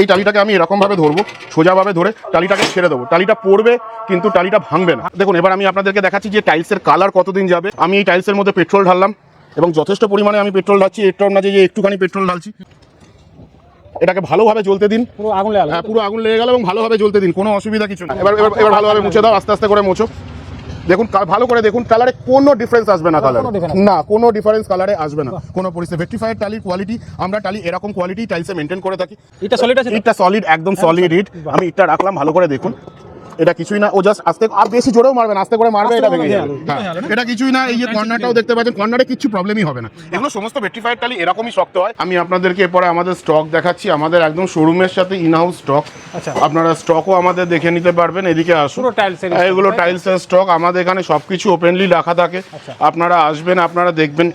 এই টালিটাকে আমি এরকম ভাবে ধরবো সোজাভাবে ধরে টালিটাকে ছেড়ে দেবো। টালিটা পড়বে কিন্তু টালিটা ভাঙবে না। দেখুন এবার আমি আপনাদেরকে দেখাচ্ছি যে টাইলসের কালার কতদিন যাবে। আমি এই টাইলসের মধ্যে পেট্রোল ঢাললাম এবং যথেষ্ট পরিমাণে আমি পেট্রোল ঢালছি। এটার না যে একটুখানি পেট্রোল ঢালছি। এটাকে ভালোভাবে জ্বলতে দিন। পুরো আগুন লেগে হ্যাঁ পুরো আগুন লেগে গেল এবং ভালোভাবে জ্বলতে দিন কোনো অসুবিধা কিছু না। এবার এবার এবার ভালোভাবে মুছে দাও আস্তে আস্তে করে মুছো। দেখুন ভালো করে দেখুন কালারে কোনো ডিফারেন্স আসবে না কালার না। কোনো ডিফারেন্স কালারে আসবে না। কোনো পরিস্থিতি ভেট্রিফাইড টালির কোয়ালিটি আমরা টালি এরকম কোয়ালিটি টাইলসে মেনটেন করে থাকি। এটা সলিড আছে এটা সলিড একদম সলিড ইট আমি এটা রাখলাম ভালো করে দেখুন। এটা কিছুই না ও জাস্ট আস্তে আর বেশি জোরেও মারবে না আস্তে করে মারবে এটা ভেঙে যাবে। হ্যাঁ। যাবে। এটা কিছুই না এই যে কর্নারটাও দেখতে পাচ্ছেন কর্নারে কিছু প্রবলেমই হবে না। এগুলো সমস্ত ভেট্রিফাইড টালি এরকমই শক্ত হয়। আমি আপনাদেরকে এরপরে আমাদের স্টক দেখাচ্ছি আমাদের একদম শোরুমের সাথে ইনহাউস স্টক আচ্ছা। আপনারা স্টকও আমাদের দেখে নিতে পারবেন এদিকে আসুন। পুরো tiles এর হ্যাঁ, এগুলো? টাইলসের স্টক আমাদের এখানে সবকিছু ওপেনলি রাখা থাকে। আচ্ছা। আপনারা আসবেন আপনারা দেখবেন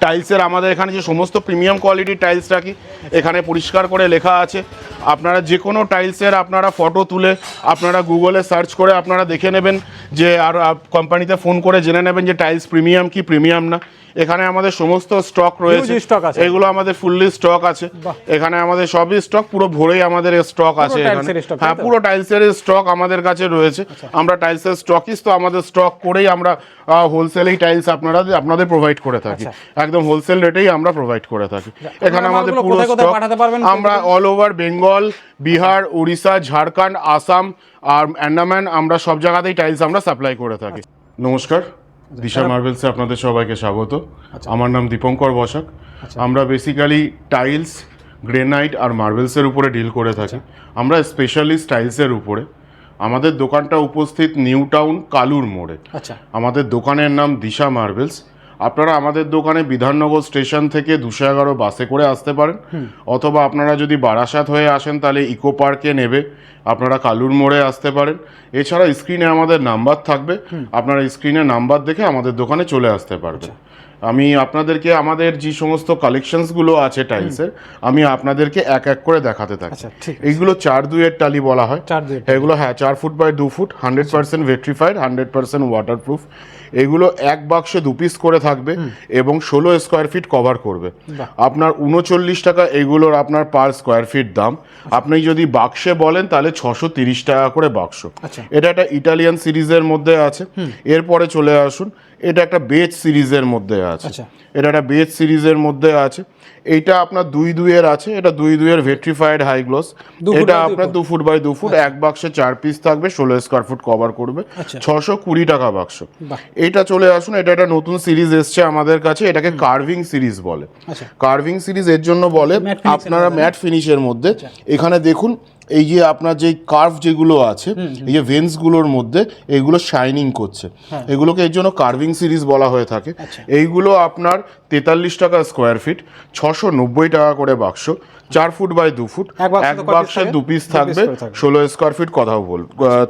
টাইলসের আমাদের এখানে যে সমস্ত প্রিমিয়াম কোয়ালিটির টাইলস রাখি এখানে পরিষ্কার করে লেখা আছে। আপনারা যে কোনো টাইলসের আপনারা ফটো তুলে আপনারা গুগলে সার্চ করে আপনারা দেখে নেবেন যে আর কোম্পানিতে ফোন করে জেনে নেবেন যে টাইলস প্রিমিয়াম কি প্রিমিয়াম না। এখানে আমাদের সমস্ত স্টক রয়েছে। এগুলো আমাদের ফুললি স্টক আছে। এখানে আমাদের সবই স্টক পুরো ভরেই আমাদের স্টক আছে এখানে। হ্যাঁ পুরো টাইলসের স্টক আমাদের কাছে রয়েছে। আমরা টাইলসের স্টকিস তো আমাদের স্টক করেই আমরা হোলসেলেই টাইলস আপনারা আপনাদের প্রোভাইড করে থাকি। একদম হোলসেল রেটেই আমরা প্রোভাইড করে থাকি। এখানে আমাদের পুরো স্টক আমরা অল ওভার বেঙ্গল বিহার উড়িষ্যা ঝাড়খণ্ড আসাম আর আন্দামান আমরা সব জায়গাতেই টাইলস আমরা সাপ্লাই করে থাকি। নমস্কার। দিশা মার্বেলসে আপনাদের সবাইকে স্বাগত। আমার নাম দীপঙ্কর বসাক। আমরা বেসিক্যালি টাইলস গ্রেনাইট আর মার্বেলসের উপরে ডিল করে থাকি। আমরা স্পেশালিস্ট টাইলসের উপরে। আমাদের দোকানটা উপস্থিত নিউ টাউন কালুর মোড়ে। আচ্ছা। আমাদের দোকানের নাম দিশা মার্বেলস। আপনারা আমাদের দোকানে বিধাননগর স্টেশন থেকে দুশো এগারো বাসে করে আসতে পারেন। অথবা আপনারা যদি বারাসাত হয়ে আসেন তাহলে ইকো পার্কে নেবে। আপনারা কালুর মোড়ে আসতে পারেন। এছাড়া স্ক্রিনে আমাদের নাম্বার থাকবে। আপনারা স্ক্রিনে নাম্বার দেখে আমাদের দোকানে চলে আসতে পারবেন। আমি আপনাদেরকে আমাদের যে সমস্ত কালেকশনসগুলো আছে টাইলসের আমি আপনাদেরকে এক এক করে দেখাতে থাকি। আচ্ছা। এইগুলো চার দুইয়ের টালি বলা হয়। এগুলো হ্যাঁ চার ফুট বাই দু foot hundred percent vitrified hundred percent waterproof এগুলো এক বাক্সে দু পিস করে থাকবে এবং ষোলো স্কোয়ার ফিট কভার করবে। আপনার উনচল্লিশ টাকা এগুলোর আপনার পার স্কোয়ার ফিট দাম। আপনি যদি বাক্সে বলেন তাহলে ছশো তিরিশ টাকা করে বাক্স। আচ্ছা। এটা একটা ইটালিয়ান সিরিজের মধ্যে আছে। এরপরে চলে আসুন। এটা একটা বেজ সিরিজের মধ্যে আছে। আচ্ছা। এটা একটা বেজ সিরিজের মধ্যে আছে। এইটা আপনার দুই দুইয়ের আছে এটা দুই দুইয়ের ভেট্রিফাইড হাই গ্লোস এটা আপনার দু ফুট বাই দু ফুট এক বাক্সে চার পিস থাকবে ষোলো স্কোয়ার ফুট কভার করবে। আচ্ছা। ছশো কুড়ি টাকা বাক্স। এটা চলে আসুন এটা একটা নতুন সিরিজ এসছে আমাদের কাছে এটাকে কার্ভিং সিরিজ বলে। আচ্ছা। কার্ভিং সিরিজ এর জন্য বলে আপনারা ম্যাট ফিনিশের মধ্যে। এখানে দেখুন এই যে আপনার যে কার্ভ যেগুলো আছে এই যে ভেন্সগুলোর মধ্যে এগুলো শাইনিং করছে। এগুলোকে এর জন্য কার্ভিং সিরিজ বলা হয়ে থাকে। আচ্ছা। এইগুলো আপনার তেতাল্লিশ টাকা স্কোয়ার ফিট ছশো নব্বই টাকা করে বাক্স চার ফুট বাই দু ফুট এক বাক্সে? দু পিস থাকবে ষোলো স্কোয়ার ফিট কথাও বল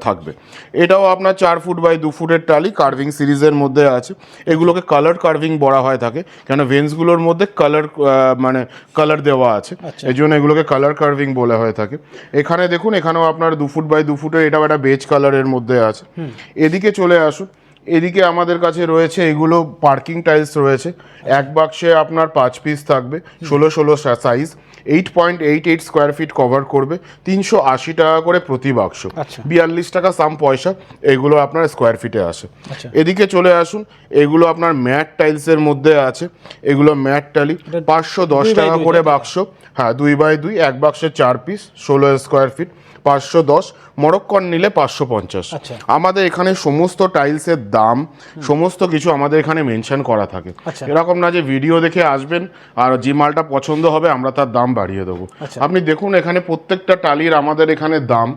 থাকবে। এটাও আপনার চার ফুট বাই দু ফুটের টালি কার্ভিং সিরিজের মধ্যে আছে। এগুলোকে কালার কার্ভিং বলা হয় থাকে কেন ভেন্সগুলোর মধ্যে কালার মানে কালার দেওয়া আছে। আচ্ছা। এই জন্য এগুলোকে কালার কার্ভিং বলা হয়ে থাকে। এখানে দেখুন এখানেও আপনার দু ফুট বাই দু ফুটের এটাও একটা বেজ কালারের মধ্যে আছে। এদিকে চলে আসুন এদিকে আমাদের কাছে রয়েছে এগুলো পার্কিং টাইলস রয়েছে। এক বাক্সে আপনার পাঁচ পিস থাকবে ষোলো ষোলো size eight point eight eight square feet cover করবে তিনশো আশি টাকা করে প্রতি বাক্স আচ্ছা। বিয়াল্লিশ টাকা সাম পয়সা এগুলো আপনার স্কোয়ার ফিটে আসে আচ্ছা। এদিকে চলে আসুন এগুলো আপনার ম্যাট টাইলসের মধ্যে আছে এগুলো ম্যাট টালি পাঁচশো দশ টাকা করে বাক্স হ্যাঁ দুই বাই দুই এক বাক্সে চার পিস ষোলো স্কোয়ার ফিট পাঁচশো দশ মরক্কন নিলে পাঁচশো পঞ্চাশ আচ্ছা। আমাদের এখানে সমস্ত টাইলসের দাম সমস্ত কিছু আমাদের এখানে মেনশন করা থাকে আচ্ছা। এরকম না যে ভিডিও দেখে আসবেন আর যে মালটা পছন্দ হবে আমরা তার দাম বাড়িয়ে দেবো আচ্ছা। আপনি দেখুন এখানে প্রত্যেকটা টালির আমাদের এখানে দাম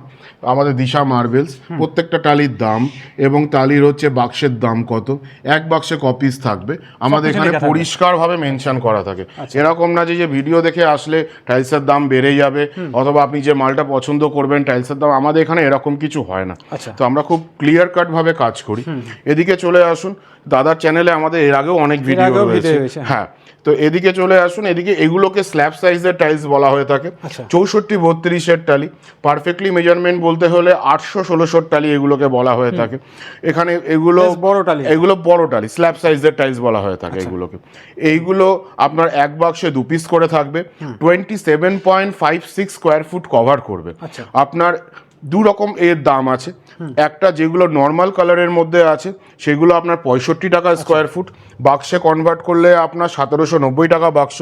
আমাদের দিশা মার্বেলস প্রত্যেকটা টালির দাম এবং টালির হচ্ছে বাক্সের দাম কত? এক বাক্সে কপিস থাকবে। আমাদের এখানে পরিষ্কারভাবে মেনশন করা থাকে। আচ্ছা। এরকম না যে যে ভিডিও দেখে আসলে টাইলসের দাম বেড়ে যাবে অথবা আপনি যে মালটা পছন্দ করবেন টাইলসের দাম আমাদের এখানে এরকম কিছু হয় না। আচ্ছা। তো আমরা খুব ক্লিয়ার কাটভাবে কাজ করি। এদিকে চলে আসুন। দাদার চ্যানেলে আমাদের এর আগেও অনেক ভিডিও রয়েছে। হয়েছে, হ্যাঁ। তো এদিকে চলে আসুন এদিকে এগুলোকে স্ল্যাব সাইজের টাইলস বলা হয়ে থাকে। আচ্ছা। চৌষট্টি বত্রিশের টালি পারফেক্টলি মেজারমেন্ট বলতে হলে আটশো ষোলোশোর টালি এগুলোকে বলা হয়ে থাকে। এখানে এগুলো বড় টালি। এগুলো বড় টালি স্ল্যাব সাইজের টাইলস বলা হয়ে থাকে আচ্ছা। এগুলোকে। এইগুলো আপনার এক বাক্সে দু পিস করে থাকবে। Twenty seven point five six square foot cover করবে। আচ্ছা। আপনার দু রকম এর দাম আছে। একটা যেগুলো নর্মাল কালারের মধ্যে আছে সেগুলো আপনার পঁয়ষট্টি টাকা আচ্ছা। স্কোয়ার ফুট বাক্সে কনভার্ট করলে আপনার সতেরোশো নব্বই টাকা বাক্স।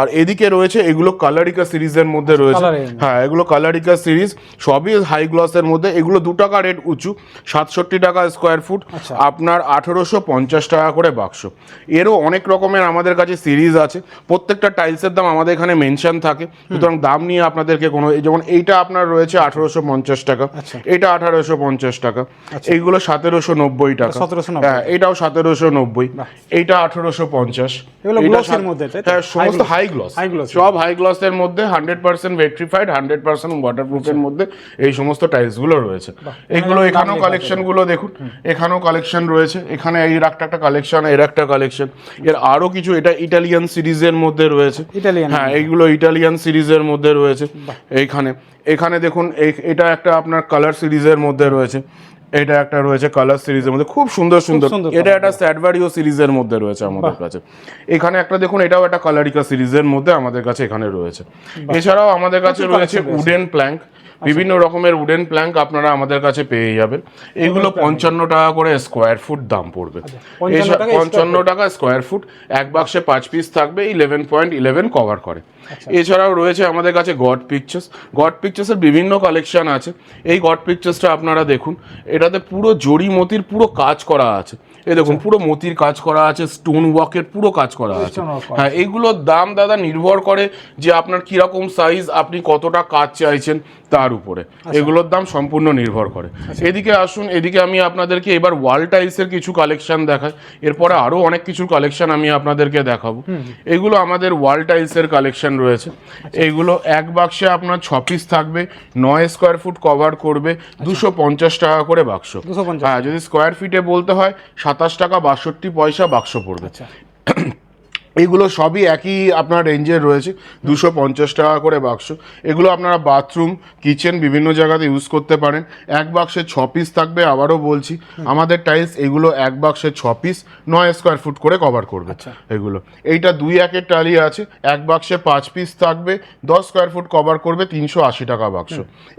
আর এদিকে রয়েছে এগুলো কালারিকা সিরিজের মধ্যে রয়েছে। হ্যাঁ এগুলো কালারিকা সিরিজ সবই হাই গ্লসের মধ্যে। এগুলো দু টাকা রেট উঁচু সাতষট্টি টাকা স্কোয়ার ফুট আচ্ছা। আপনার আঠেরোশো পঞ্চাশ টাকা করে বাক্স। এরও অনেক রকমের আমাদের কাছে সিরিজ আছে। প্রত্যেকটা টাইলসের দাম আমাদের এখানে মেনশন থাকে। সুতরাং দাম নিয়ে আপনাদেরকে কোনো যেমন এইটা আপনার রয়েছে আঠেরোশো পঞ্চাশ টাকা। আচ্ছা। এটা আঠারোশো পঞ্চাশ টাকা। এইগুলো সতেরোশো নব্বই টাকা। 1790 হ্যাঁ এটাও সতেরোশো নব্বই। এইটা আঠেরোশো পঞ্চাশ? হ্যাঁ সমস্ত হাই গ্লস। সব হাই গ্লসের মধ্যে hundred percent vitrified hundred percent ওয়াটারপ্রুফের মধ্যে এই সমস্ত টাইলসগুলো রয়েছে। এগুলো এখানেও নাম কালেকশনগুলো দেখুন। এখানেও কালেকশন রয়েছে। এখানে এর একটা একটা কালেকশন এর একটা কালেকশন এর আরও কিছু এটা ইটালিয়ান সিরিজের মধ্যে রয়েছে। হ্যাঁ এইগুলো ইটালিয়ান সিরিজের মধ্যে রয়েছে। এইখানে। এখানে দেখুন এটা একটা আপনার কালার সিরিজের মধ্যে রয়েছে। এটা একটা রয়েছে কালার সিরিজের মধ্যে। খুব সুন্দর সুন্দর। এটা একটা স্যাডভারিও সিরিজের মধ্যে রয়েছে আমাদের কাছে। এখানে একটা দেখুন এটাও একটা কালারিকা সিরিজের মধ্যে আমাদের কাছে এখানে রয়েছে। এছাড়াও আমাদের কাছে রয়েছে। উডেন প্ল্যাঙ্ক বিভিন্ন রকমের উডেন প্ল্যাঙ্ক আপনারা আমাদের কাছে পেয়ে যাবেন। এগুলো পঞ্চান্ন টাকা করে স্কোয়ার ফুট দাম পড়বে। 55 এসব- টাকা পঞ্চান্ন টাকা স্কোয়ার ফুট এক বাক্সে পাঁচ পিস থাকবে ইলেভেন পয়েন্ট ইলেভেন কভার করে। এছাড়াও রয়েছে আমাদের কাছে গড পিকচার্স গড পিকচার্সের বিভিন্ন কালেকশন আছে। এই গড পিকচার্সটা আপনারা দেখুন এটাতে পুরো জড়ি মতির পুরো কাজ করা আছে। এই দেখুন পুরো মতির কাজ করা আছে স্টোন ওয়াকের পুরো কাজ করা আছে। হ্যাঁ এইগুলোর দাম দাদা নির্ভর করে যে আপনার কীরকম সাইজ আপনি কতটা কাজ চাইছেন। তার উপরে। এগুলোর দাম সম্পূর্ণ নির্ভর করে। এদিকে আসুন এদিকে আমি আপনাদেরকে এবার ওয়াল টাইলসের কিছু কালেকশন দেখাই। এরপরে আরও অনেক কিছু কালেকশন আমি আপনাদেরকে দেখাবো। এগুলো আমাদের ওয়াল টাইলসের কালেকশন রয়েছে এগুলো এক বাক্সে আপনার ছ পিস থাকবে নয় স্কোয়ার ফুট কভার করবে দুশো পঞ্চাশ টাকা করে বাক্স হ্যাঁ যদি স্কোয়ার ফিটে বলতে হয় সাতাশ টাকা বাষট্টি পয়সা বাক্স পড়বে। আচ্ছা। এগুলো সবই একই আপনার রেঞ্জের রয়েছে। দুশো পঞ্চাশ টাকা করে বাক্স এগুলো আপনারা বাথরুম কিচেন বিভিন্ন জায়গাতে ইউজ করতে পারেন। এক বাক্সে ছ পিস থাকবে আবারও বলছি। আমাদের টাইলস এগুলো এক বাক্সে ছ পিস নয় স্কোয়ার ফুট করে কভার করবে আচ্ছা। এগুলো। এইটা দুই একের টালি আছে। এক বাক্সে পাঁচ পিস থাকবে দশ স্কোয়ার ফুট কভার করবে তিনশো আশি টাকা বাক্স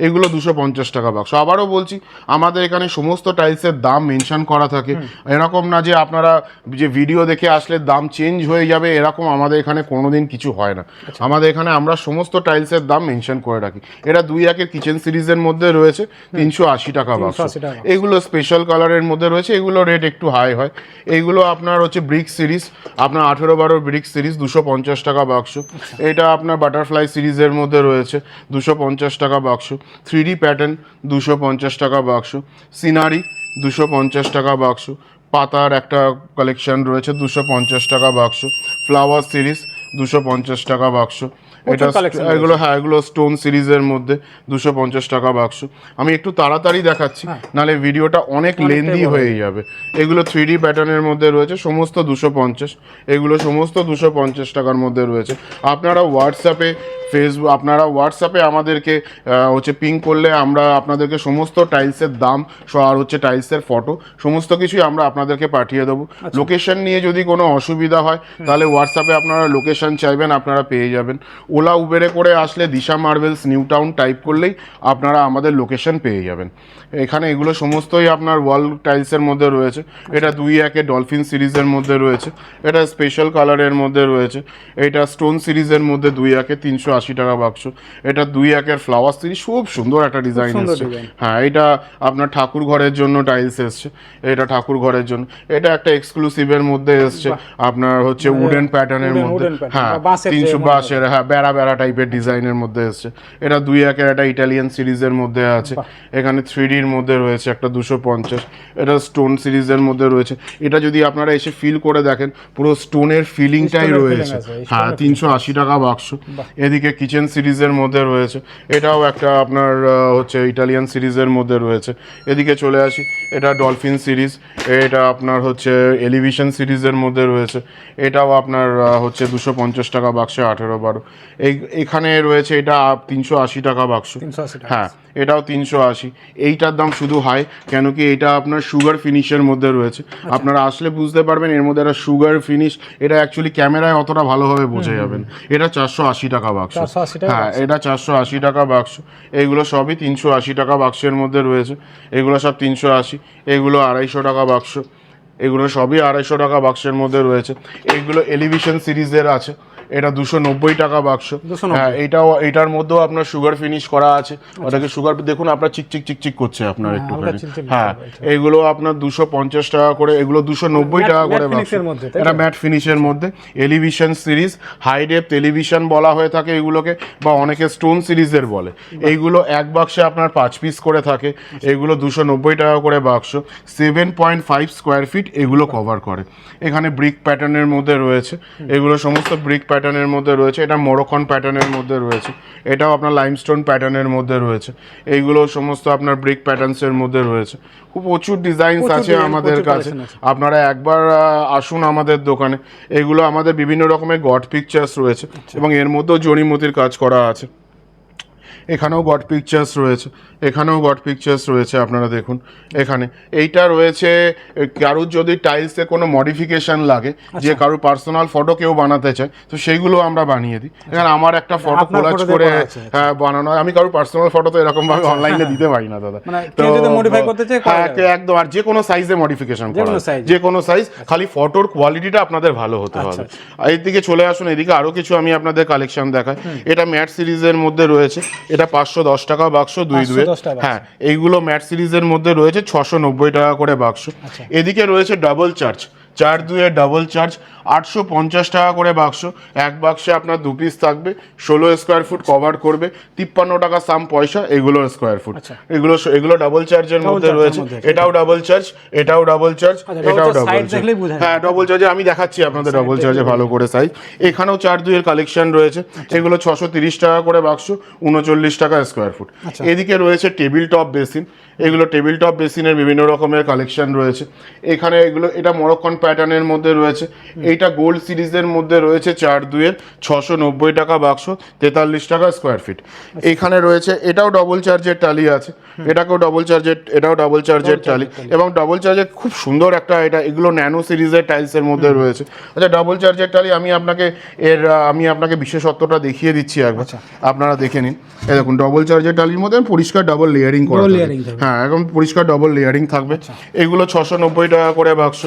এগুলো দুশো পঞ্চাশ টাকা বাক্স আবারও বলছি আমাদের এখানে সমস্ত টাইলসের দাম মেনশন করা থাকে। এরকম না যে আপনারা যে ভিডিও দেখে আসলে দাম চেঞ্জ হয়ে যাবে এরকম আমাদের এখানে কোনোদিন কিছু হয় না। আমাদের এখানে আমরা সমস্ত টাইলসের দাম মেনশন করে রাখি। এটা দুই একের কিচেন সিরিজের মধ্যে রয়েছে তিনশো আশি টাকা বাক্স এগুলো স্পেশাল কালারের মধ্যে রয়েছে এগুলো রেট একটু হাই হয়। এইগুলো আপনার হচ্ছে ব্রিক সিরিজ আপনার আঠেরো বারো ব্রিক সিরিজ দুশো পঞ্চাশ টাকা বাক্স এটা আপনার বাটারফ্লাই সিরিজের মধ্যে রয়েছে দুশো পঞ্চাশ টাকা বাক্স থ্রি প্যাটার্ন দুশো পঞ্চাশ টাকা বাক্স সিনারি দুশো পঞ্চাশ টাকা বাক্স পাতার একটা কালেকশন রয়েছে দুশো পঞ্চাশ টাকা বাক্স। ফ্লাওয়ার সিরিজ দুশো পঞ্চাশ টাকা বাক্স। এটা এগুলো হ্যাঁ এগুলো স্টোন সিরিজের মধ্যে দুশো পঞ্চাশ টাকা বাক্স। আমি একটু তাড়াতাড়ি দেখাচ্ছি নালে ভিডিওটা অনেক লেন্দি হয়ে যাবে। এগুলো থ্রি ডি প্যাটার্নের মধ্যে রয়েছে সমস্ত দুশো পঞ্চাশ। এগুলো সমস্ত দুশো পঞ্চাশ টাকার মধ্যে রয়েছে। আপনারা হোয়াটসঅ্যাপে ফেসবুক আপনারা হোয়াটসঅ্যাপে আমাদেরকে হচ্ছে পিং করলে আমরা আপনাদেরকে সমস্ত টাইলসের দাম আর হচ্ছে টাইলসের ফটো সমস্ত কিছুই আমরা আপনাদেরকে পাঠিয়ে দেবো। লোকেশন নিয়ে যদি কোনো অসুবিধা হয় তাহলে হোয়াটসঅ্যাপে আপনারা লোকেশন চাইবেন আপনারা পেয়ে যাবেন। ওলা উবেরে করে আসলে Disha marbles New Town type করলেই আপনারা আমাদের লোকেশন পেয়ে যাবেন। এখানে এগুলো সমস্তই আপনার ওয়াল টাইলসের মধ্যে রয়েছে। এটা দুই একে ডলফিন সিরিজের মধ্যে রয়েছে। এটা স্পেশাল কালারের মধ্যে রয়েছে। এটা স্টোন সিরিজের মধ্যে দুই একে তিনশো আশি টাকা বাক্স এটা দুই একের ফ্লাওয়ার সিরিজ খুব সুন্দর একটা ডিজাইন এসছে। হ্যাঁ এটা আপনার ঠাকুর ঘরের জন্য টাইলস এসছে। এটা ঠাকুর ঘরের জন্য। এটা একটা এক্সক্লুসিভের মধ্যে এসছে। আপনার হচ্ছে উডেন প্যাটার্নের মধ্যে। হ্যাঁ তিনশো বাঁশের হ্যাঁ বেড়া বেড়া টাইপের ডিজাইনের মধ্যে এসছে। এটা দুই একের একটা ইটালিয়ান সিরিজের মধ্যে আছে। এখানে থ্রি ডির মধ্যে রয়েছে একটা দুশো পঞ্চাশ। এটা স্টোন সিরিজের মধ্যে রয়েছে। এটা যদি আপনারা এসে ফিল করে দেখেন পুরো স্টোনের ফিলিংটাই রয়েছে। হ্যাঁ তিনশো আশি টাকা বাক্স এদিকে কিচেন সিরিজের মধ্যে রয়েছে। এটাও একটা আপনার হচ্ছে ইটালিয়ান সিরিজের মধ্যে রয়েছে। এদিকে চলে আসি এটা ডলফিন সিরিজ এটা আপনার হচ্ছে এলিভিশন সিরিজের মধ্যে রয়েছে। এটাও আপনার হচ্ছে দুশো পঞ্চাশ টাকা বাক্সে আঠেরো বারো। এই এখানে রয়েছে এটা তিনশো আশি টাকা বাক্স। হ্যাঁ এটাও তিনশো আশি। এইটার দাম শুধু হাই কেন কি এটা আপনার সুগার ফিনিশের মধ্যে রয়েছে। আচ্ছা। আপনারা আসলে বুঝতে পারবেন এর মধ্যে একটা সুগার ফিনিশ এটা অ্যাকচুয়ালি ক্যামেরায় অতটা ভালোভাবে বোঝা যাবেন এটা চারশো আশি টাকা বাক্স। 480 হ্যাঁ এটা চারশো আশি টাকা বাক্স এইগুলো সবই তিনশো আশি টাকা বাক্সের মধ্যে রয়েছে। এগুলো সব তিনশো আশি এগুলো আড়াইশো টাকা বাক্স এগুলো সবই আড়াইশো টাকা বাক্সের মধ্যে রয়েছে। এইগুলো এলিভিশন সিরিজের আছে। এটা দুশো নব্বই টাকা বাক্স। হ্যাঁ এটাও এটার মধ্যেও আপনার সুগার ফিনিশ করা আছে। ওটাকে সুগার দেখুন আপনার চিকচিক চিকচিক করছে আপনার হ্যাঁ, একটুখানি। হ্যাঁ। এইগুলো আপনার দুশো পঞ্চাশ টাকা করে এগুলো দুশো নব্বই টাকা করে? এটা ম্যাট ফিনিশের মধ্যে। Elevation series high depth television বলা হয়ে থাকে এগুলোকে বা অনেকে স্টোন সিরিজের বলে। এইগুলো এক বাক্সে আপনার পাঁচ পিস করে থাকে। এগুলো দুশো নব্বই টাকা করে বাক্স। Seven point five square feet এগুলো কভার করে। এখানে ব্রিক প্যাটার্নের মধ্যে রয়েছে। এগুলো সমস্ত ব্রিক প্যাটার্নের মধ্যে রয়েছে। এটা মোরোকন প্যাটার্নের মধ্যে রয়েছে। এটাও আপনার লাইমস্টোন প্যাটার্নের মধ্যে রয়েছে। এইগুলো সমস্ত আপনার ব্রিক প্যাটার্নসের মধ্যে রয়েছে। খুব প্রচুর ডিজাইনস আছে আমাদের কাছে। আপনারা একবার আসুন আমাদের দোকানে। এগুলো আমাদের বিভিন্ন রকমের গড পিকচার্স রয়েছে। এবং এর মধ্যেও জড়িমতির কাজ করা আছে। এখানেও গড পিকচার্স রয়েছে এখানেও গড পিকচার্স রয়েছে আপনারা দেখুন। এখানে এইটা রয়েছে কারুর যদি টাইলসে কোনো মডিফিকেশন লাগে আচ্ছা। যে কারুর পার্সোনাল ফটো কেউ বানাতে চায় তো সেইগুলো আমরা বানিয়ে দিই। এখানে আমার একটা ফটো কোলাজ করে আছে, আচ্ছা। হ্যাঁ, বানানো হয়। আমি কারোর পার্সোনাল ফটো তো এরকম ভাবে অনলাইনে দিতে পারি না দাদা। মানে করা হ্যাঁ একদম আর যে কোনো সাইজে মডিফিকেশন করা যে কোনো সাইজ খালি ফটোর কোয়ালিটিটা আপনাদের ভালো হতে আচ্ছা, হবে। এদিকে চলে আসুন এদিকে আরও কিছু আমি আপনাদের কালেকশন দেখাই। এটা ম্যাট সিরিজের মধ্যে রয়েছে। এটা পাঁচশো দশ টাকা বাক্স দুই দুয়ে 510 টাকা বাক্স। হ্যাঁ এইগুলো ম্যাট সিরিজের মধ্যে রয়েছে ছশো নব্বই টাকা করে বাক্স আচ্ছা। এদিকে রয়েছে ডাবল চার্জ চার দুয়ে ডাবল চার্জ আটশো পঞ্চাশ টাকা করে বাক্স। এক বাক্সে আপনার দু পিস থাকবে ষোলো স্কোয়ার ফুট কভার করবে তিপ্পান্ন টাকা সাম পয়সা এগুলো স্কোয়ার ফুট আচ্ছা। এগুলো এগুলো ডাবল চার্জের মধ্যে রয়েছে। এটাও ডাবল চার্জ এটাও ডাবল চার্জ আচ্ছা, এটাও ডাবল যায়। হ্যাঁ ডবল চার্জে আমি দেখাচ্ছি আপনাদের ডবল চার্জে ভালো করে সাইজ এখানেও চার দুইয়ের কালেকশন রয়েছে। আচ্ছা। এগুলো ছশো তিরিশ টাকা করে বাক্স উনচল্লিশ টাকা স্কোয়ার ফুট। এদিকে রয়েছে টেবিল টপ বেসিন এগুলো টেবিল টপ বেসিনের বিভিন্ন রকমের কালেকশন রয়েছে। এখানে এগুলো এটা মরক্কন প্যাটার্নের মধ্যে রয়েছে। এইটা গোল্ড সিরিজের মধ্যে রয়েছে চার দুইয়ের ছশো নব্বই টাকা বাক্স তেতাল্লিশ টাকা স্কোয়ার ফিট এখানে রয়েছে এটাও ডবল চার্জের টালি আছে। এটাকেও ডবল চার্জের এটাও ডবল চার্জের টালি এবং ডবল চার্জের খুব সুন্দর একটা এটা এগুলো ন্যানো সিরিজের টাইলসের মধ্যে রয়েছে। আচ্ছা ডবল চার্জের টালি আমি আপনাকে এর আমি আপনাকে বিশেষত্বটা দেখিয়ে দিচ্ছি একবার। আপনারা দেখে নিন। দেখুন ডবল চার্জের টালির মধ্যে পরিষ্কার ডবল লেয়ারিং করা। হ্যাঁ এখন পরিষ্কার ডবল লেয়ারিং থাকবে। এগুলো ছশো নব্বই টাকা করে বাক্স।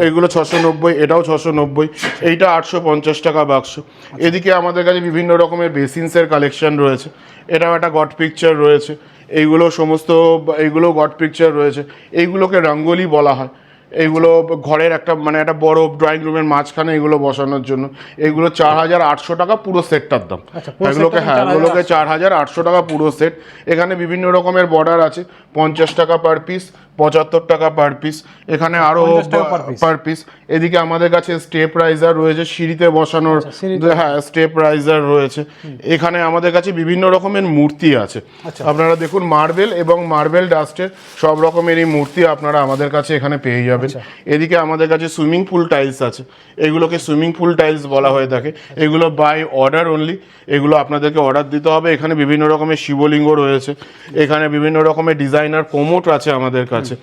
690 এই- এগুলো ছশো নব্বই এটাও ছশো নব্বই এইটা আটশো পঞ্চাশ টাকা বাক্স এদিকে আমাদের কাছে বিভিন্ন রকমের বেসিনসের কালেকশন রয়েছে। এটাও একটা গড পিকচার রয়েছে। এইগুলো সমস্ত এইগুলো গড পিকচার রয়েছে। এইগুলোকে রঙ্গোলি বলা হয়। এইগুলো ঘরের একটা মানে একটা বড় ড্রয়িং রুমের মাঝখানে এগুলো বসানোর জন্য। এগুলো চার হাজার আটশো টাকা পুরো সেটটার দাম। আচ্ছা, এগুলোকে হ্যাঁ এগুলোকে চার হাজার আটশো টাকা পুরো সেট এখানে বিভিন্ন রকমের বর্ডার আছে। পঞ্চাশ টাকা পার পিস পঁচাত্তর টাকা পার পিস এখানে আরও 50 টাকা পার পিস এদিকে আমাদের কাছে স্টেপ রাইজার রয়েছে সিঁড়িতে বসানোর আচ্ছা, হ্যাঁ স্টেপ রাইজার রয়েছে। এখানে আমাদের কাছে বিভিন্ন রকমের মূর্তি আছে। আচ্ছা। আপনারা দেখুন মার্বেল এবং মার্বেল ডাস্টের সব রকমেরই মূর্তি আপনারা আমাদের কাছে এখানে পেয়ে যাবেন। আচ্ছা। এদিকে আমাদের কাছে সুইমিং পুল টাইলস আছে। এগুলোকে সুইমিং পুল টাইলস বলা হয়ে থাকে। এগুলো বাই অর্ডার অনলি এগুলো আপনাদেরকে অর্ডার দিতে হবে। এখানে বিভিন্ন রকমের শিবলিঙ্গ রয়েছে। এখানে বিভিন্ন রকমের ডিজাইনার কোমোট আছে আমাদের কাছে।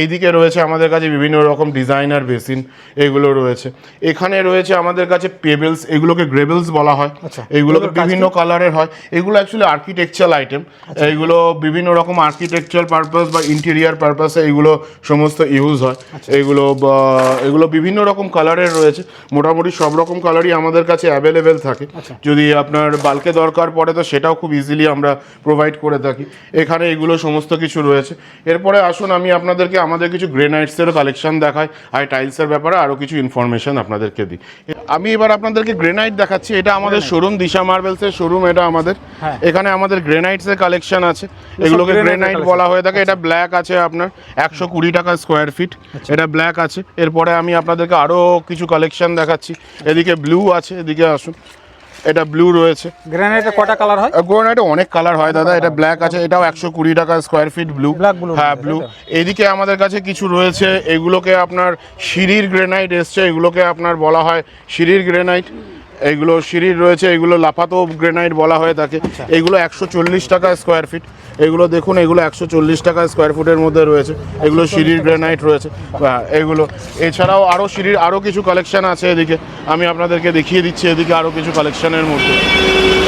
এইদিকে রয়েছে আমাদের কাছে বিভিন্ন রকম ডিজাইনার বেসিন এগুলো রয়েছে। এখানে রয়েছে আমাদের কাছে পেবেলস এগুলোকে গ্রেবেলস বলা হয়। আচ্ছা। এগুলোকে বিভিন্ন কালারের হয়। এগুলো অ্যাকচুয়ালি আর্কিটেকচারাল আইটেম এগুলো বিভিন্ন রকম আর্কিটেকচারাল পারপাস বা ইন্টেরিয়ার পারপাসে এগুলো সমস্ত ইউজ হয়। এগুলো বা এগুলো বিভিন্ন রকম কালারের রয়েছে। মোটামুটি সব রকম কালারই আমাদের কাছে অ্যাভেলেবেল থাকে। আচ্ছা। যদি আপনার বালকে দরকার পড়ে তো সেটাও খুব ইজিলি আমরা প্রোভাইড করে থাকি। এখানে এগুলো সমস্ত কিছু রয়েছে এরপরে আসুন আমি আপনাদেরকে আমাদের কিছু গ্রেনাইটসের কালেকশন দেখাই আর টাইলসের ব্যাপারে আরও কিছু ইনফরমেশন আপনাদেরকে দিই। আমি এবার আপনাদেরকে গ্রেনাইট দেখাচ্ছি এটা আমাদের শোরুম দিশা মার্বেলসের শোরুম এটা আমাদের। হ্যাঁ। এখানে আমাদের গ্রেনাইটসের কালেকশন আছে। এগুলোকে গ্রেনাইট বলা হয়ে থাকে। এটা ব্ল্যাক আছে আপনার একশো কুড়ি টাকা স্কোয়ার ফিট আচ্ছা। এটা ব্ল্যাক আছে। এরপরে আমি আপনাদেরকে আরও কিছু কালেকশন দেখাচ্ছি। এদিকে ব্লু আছে এদিকে আসুন। এটা ব্লু রয়েছে। গ্রানাইটের কটা কালার হয়? গ্রানাইট অনেক কালার হয় দাদা এটা ব্ল্যাক আছে এটাও একশো কুড়ি টাকা স্কোয়ার ফিট ব্লু হ্যাঁ ব্লু এদিকে আমাদের কাছে কিছু রয়েছে এগুলোকে আপনার সিঁড়ির গ্রেনাইট এসছে এগুলোকে আপনার বলা হয় সিঁড়ির গ্রেনাইট এগুলো সিঁড়ির রয়েছে এগুলো লাফাতো গ্রেনাইট বলা হয়ে থাকে আচ্ছা। এগুলো একশো চল্লিশ টাকা স্কোয়ার ফিট এগুলো দেখুন এগুলো একশো চল্লিশ টাকা স্কোয়ার ফুটের মধ্যে রয়েছে। এগুলো সিঁড়ির গ্রেনাইট রয়েছে। হ্যাঁ, এগুলো এছাড়াও আরও সিঁড়ির আরও কিছু কালেকশন আছে এদিকে। আমি আপনাদেরকে দেখিয়ে দিচ্ছি এদিকে আরও কিছু কালেকশানের মধ্যে।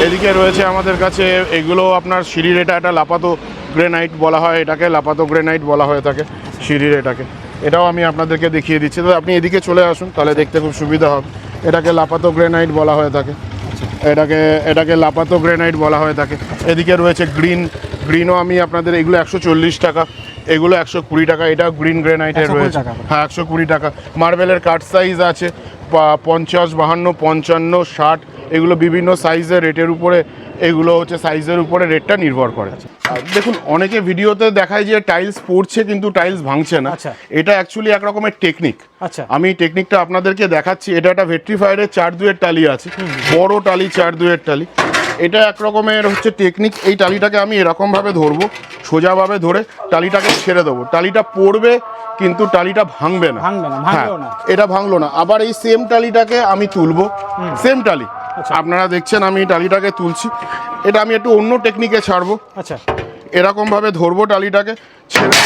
এদিকে রয়েছে আমাদের কাছে এগুলো আপনার সিঁড়ির এটা একটা লাপাতো গ্রেনাইট বলা হয় এটাকে লাপাতো গ্রেনাইট বলা হয়ে থাকে সিঁড়ির এটাকে। এটাও আমি আপনাদেরকে দেখিয়ে দিচ্ছি। তো আপনি এদিকে চলে আসুন তাহলে দেখতে খুব সুবিধা হবে। এটাকে লাপাতো গ্রেনাইট বলা হয়ে থাকে। এটাকে এটাকে লাপাতো গ্রেনাইট বলা হয়ে থাকে। এদিকে রয়েছে গ্রিন গ্রিনও আমি আপনাদের এগুলো একশো চল্লিশ টাকা এগুলো একশো কুড়ি টাকা এটাও গ্রিন গ্রেনাইটের রয়েছে। হ্যাঁ একশো কুড়ি টাকা। মার্বেলের কাট সাইজ আছে পঞ্চাশ বাহান্ন পঞ্চান্ন ষাট এগুলো বিভিন্ন সাইজের রেটের উপরে এগুলো হচ্ছে সাইজের উপরে রেটটা নির্ভর করে। আর দেখুন অনেকে ভিডিওতে দেখায় যে টাইলস পড়ছে কিন্তু টাইলস ভাঙছে না। আচ্ছা। এটা অ্যাকচুয়ালি এক রকমের টেকনিক আচ্ছা। আমি টেকনিকটা আপনাদেরকে দেখাচ্ছি। এটা একটা ভেট্রিফায়ারের চার দুয়ের টালি আছে। বড় টালি চার দুয়ের টালি এটা এক রকমের হচ্ছে টেকনিক এই টালিটাকে আমি এরকমভাবে ধরবো সোজাভাবে ধরে টালিটাকে ছেড়ে দেবো। টালিটা পড়বে কিন্তু টালিটা ভাঙবে না। ভাঙবে না, হ্যাঁ এটা ভাঙলো না। আবার এই সেম টালিটাকে আমি তুলবো। সেম টালি আচ্ছা। আপনারা দেখছেন আমি এই টালিটাকে তুলছি। এটা আমি একটু অন্য টেকনিকে ছাড়বো। আচ্ছা। এরকম ভাবে ধরবো টালিটাকে ছেড়ে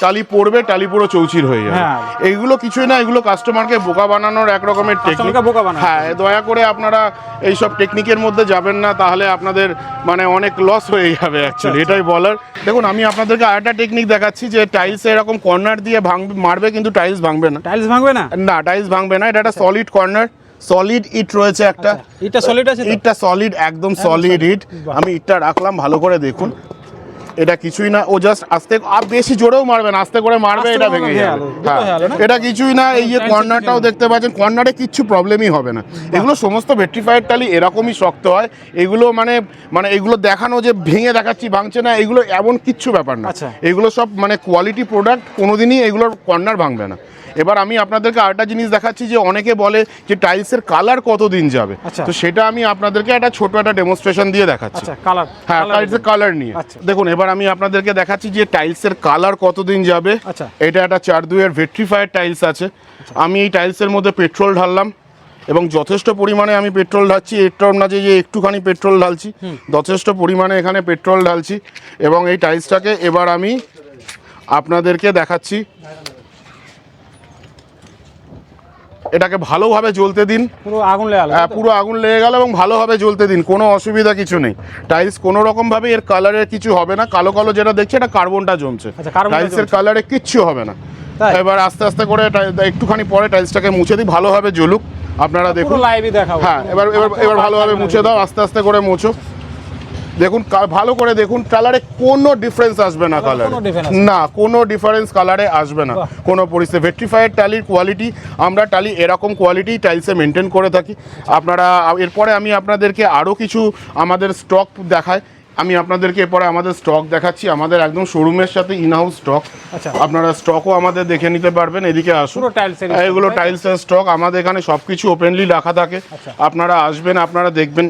টালি পড়বে টালি পুরো চৌচির হয়ে যাবে। হ্যাঁ। এইগুলো কিছুই না এগুলো কাস্টমারকে বোকা বানানোর এক রকমের টেকনিক বোকা বানানো। হ্যাঁ দয়া করে আপনারা এইসব টেকনিকের মধ্যে যাবেন না তাহলে আপনাদের মানে অনেক লস হয়ে যাবে অ্যাকচুয়ালি আচ্ছা। এটাই বলার। দেখুন আমি আপনাদেরকে আরেকটা টেকনিক দেখাচ্ছি যে টাইলস এরকম কর্নার দিয়ে ভাঙবে মারবে কিন্তু টাইলস ভাঙবে না। টাইলস ভাঙবে না? না টাইলস ভাঙবে না এটা একটা সলিড কর্নার সলিড ইট রয়েছে একটা। ইটটা সলিড আছে ইটটা সলিড একদম সলিড ইট আমি ইটটা রাখলাম ভালো করে দেখুন। এটা কিছুই না ও জাস্ট আস্তে আর বেশি জোরেও মারবেন আস্তে করে মারবে এটা ভেঙে যাবে। হ্যাঁ, হয়ে? এটা কিছুই না এই যে কর্নারটাও দেখতে পাচ্ছেন কর্নারে কিচ্ছু প্রবলেমই হবে না। এগুলো সমস্ত ভেট্রিফায়ার টালি এরকমই শক্ত হয়। এগুলো মানে মানে এগুলো দেখানো যে ভেঙে দেখাচ্ছি ভাঙছে না এগুলো এমন কিচ্ছু ব্যাপার না। আচ্ছা। এগুলো সব মানে কোয়ালিটি প্রোডাক্ট কোনোদিনই এগুলোর কর্নার ভাঙবে না। এবার আমি আপনাদেরকে আরেকটা জিনিস দেখাচ্ছি যে অনেকে বলে যে টাইলসের কালার কতদিন যাবে। আচ্ছা। তো সেটা আমি আপনাদেরকে একটা ছোট একটা ডেমনস্ট্রেশন দিয়ে দেখাচ্ছি। আচ্ছা কালার হ্যাঁ টাইলসের কালার নিয়ে। আচ্ছা। দেখুন এবার আমি আপনাদেরকে দেখাচ্ছি যে টাইলসের কালার কতদিন যাবে। আচ্ছা। এটা একটা চার দুয়ের ভেট্রিফায়ার টাইলস আছে। আমি এই টাইলসের মধ্যে পেট্রোল ঢাললাম এবং যথেষ্ট পরিমাণে আমি পেট্রোল ঢালছি। এরটার না যে একটুখানি পেট্রোল ঢালছি যথেষ্ট পরিমাণে এখানে পেট্রোল ঢালছি এবং এই টাইলসটাকে এবার আমি আপনাদেরকে দেখাচ্ছি। এটাকে ভালোভাবে জ্বলতে দিন। পুরো আগুন লেগে হ্যাঁ, পুরো আগুন লেগে গেল এবং ভালোভাবে জ্বলতে দিন কোনো অসুবিধা কিছু নেই। টাইলস কোনো রকম ভাবে এর কালারের কিছু হবে না কালো কালো যেটা দেখছে এটা কার্বনটা জমছে। আচ্ছা, টাইলসের কালারে কিচ্ছু হবে না? এবার আস্তে আস্তে করে একটুখানি পরে টাইলসটাকে মুছে দিই ভালোভাবে জ্বলুক। আপনারা দেখুন। লাইভই দেখাবো। হ্যাঁ এবার এবার এবার ভালোভাবে মুছে দাও আস্তে আস্তে করে মুছো। দেখুন ভালো করে দেখুন কালারে কোনো ডিফারেন্স আসবে না কালারে না। কোনো ডিফারেন্স কালারে আসবে না। কোনো পরিস্থিতি ভেট্রিফায়ার টালির কোয়ালিটি আমরা টালি এরকম কোয়ালিটি টাইলসে মেনটেন করে থাকি। আপনারা এরপরে আমি আপনাদেরকে আরও কিছু আমাদের স্টক দেখায় আমি আপনাদেরকে এরপরে আমাদের স্টক দেখাচ্ছি। আমাদের একদম শোরুমের সাথে ইনহাউস স্টক আচ্ছা। আপনারা স্টকও আমাদের দেখে নিতে পারবেন। এদিকে আসুন। এগুলো? টাইলসের স্টক আমাদের এখানে সব কিছু ওপেনলি রাখা থাকে। আচ্ছা। আপনারা আসবেন আপনারা দেখবেন।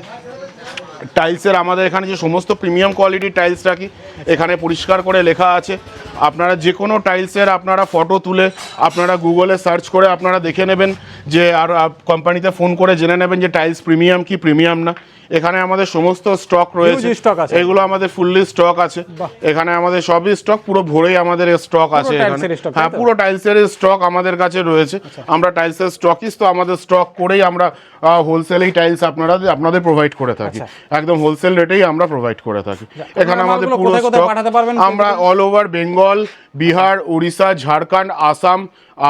টাইলসের আমাদের এখানে যে সমস্ত প্রিমিয়াম কোয়ালিটির টাইলস রাখি এখানে পরিষ্কার করে লেখা আছে। আপনারা যে কোনো টাইলসের আপনারা ফটো তুলে আপনারা গুগলে সার্চ করে আপনারা দেখে নেবেন যে আর কোম্পানিতে ফোন করে জেনে নেবেন যে টাইলস প্রিমিয়াম কি প্রিমিয়াম না। এখানে আমাদের সমস্ত স্টক রয়েছে। এগুলো আমাদের ফুললি স্টক আছে। এখানে আমাদের সবই স্টক পুরো ভরেই আমাদের স্টক আছে এখানে। হ্যাঁ পুরো টাইলসের স্টক আমাদের কাছে রয়েছে। আমরা টাইলসের স্টকিস তো আমাদের স্টক করেই আমরা হোলসেলেই টাইলস আপনারা আপনাদের প্রোভাইড করে থাকি। একদম হোলসেল রেটেই আমরা প্রোভাইড করে থাকি। এখানে আমাদের পুরো পারবেন? আমরা অল ওভার বেঙ্গল বিহার উড়িষ্যা ঝাড়খণ্ড আসাম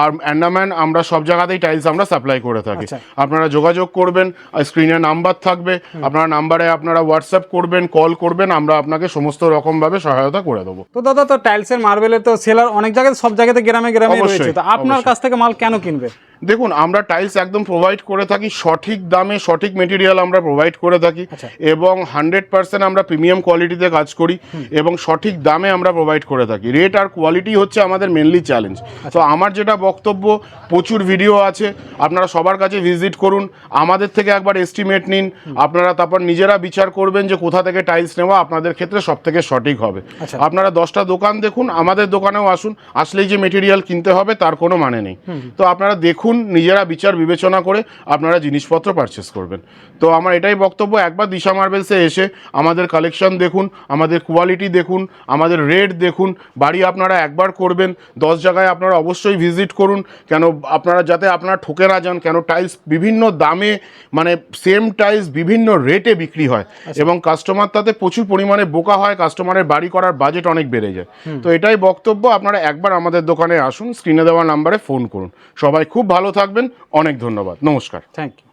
আর আন্ডামান আমরা সব জায়গাতেই টাইলস আমরা সাপ্লাই করে থাকি। আচ্ছা। আপনারা যোগাযোগ করবেন স্ক্রিনে নাম্বার থাকবে আপনারা নাম্বারে আপনারা হোয়াটসঅ্যাপ করবেন কল করবেন আমরা আপনাকে সমস্ত রকমভাবে সহায়তা করে দেবো। তো দাদা তো টাইলসের মার্বেলের তো সেলার অনেক জায়গায় সব জায়গাতে গ্রামে গ্রামে রয়েছে। তো আপনার কাছ থেকে মাল কেন কিনবে? দেখুন আমরা টাইলস একদম প্রোভাইড করে থাকি সঠিক দামে সঠিক মেটেরিয়াল আমরা প্রোভাইড করে থাকি আচ্ছা। এবং হান্ড্রেড পার্সেন্ট আমরা প্রিমিয়াম কোয়ালিটিতে কাজ করি এবং সঠিক দামে আমরা প্রোভাইড করে থাকি। রেট আর কোয়ালিটি হচ্ছে আমাদের মেনলি চ্যালেঞ্জ। তো আমার যেটা বক্তব্য প্রচুর ভিডিও আছে। আপনারা সবার কাছে ভিজিট করুন আমাদের থেকে একবার এস্টিমেট নিন। আপনারা তারপর নিজেরা বিচার করবেন যে কোথা থেকে টাইলস নেওয়া আপনাদের ক্ষেত্রে সব থেকে সঠিক হবে। আচ্ছা। আপনারা দশটা দোকান দেখুন আমাদের দোকানেও আসুন আসলেই যে মেটেরিয়াল কিনতে হবে তার কোনো মানে নেই। তো আপনারা দেখুন নিজেরা বিচার বিবেচনা করে আপনারা জিনিসপত্র পারচেস করবেন। তো আমার এটাই বক্তব্য একবার দিশা মার্বেলসে এসে আমাদের কালেকশন দেখুন আমাদের কোয়ালিটি দেখুন আমাদের রেট দেখুন বাড়ি আপনারা একবার করবেন দশ জায়গায় আপনারা অবশ্যই ভিজিট করুন কেন আপনারা যাতে আপনারা ঠকে না যান কেন টাইলস বিভিন্ন দামে মানে সেম টাইলস বিভিন্ন রেটে বিক্রি হয়। এবং কাস্টমার তাতে প্রচুর পরিমাণে বোকা হয় কাস্টমারের বাড়ি করার বাজেট অনেক বেড়ে যায়। তো এটাই বক্তব্য আপনারা একবার আমাদের দোকানে আসুন স্ক্রিনে দেওয়া নাম্বারে ফোন করুন। সবাই খুব ভালো থাকবেন অনেক ধন্যবাদ নমস্কার। Thank you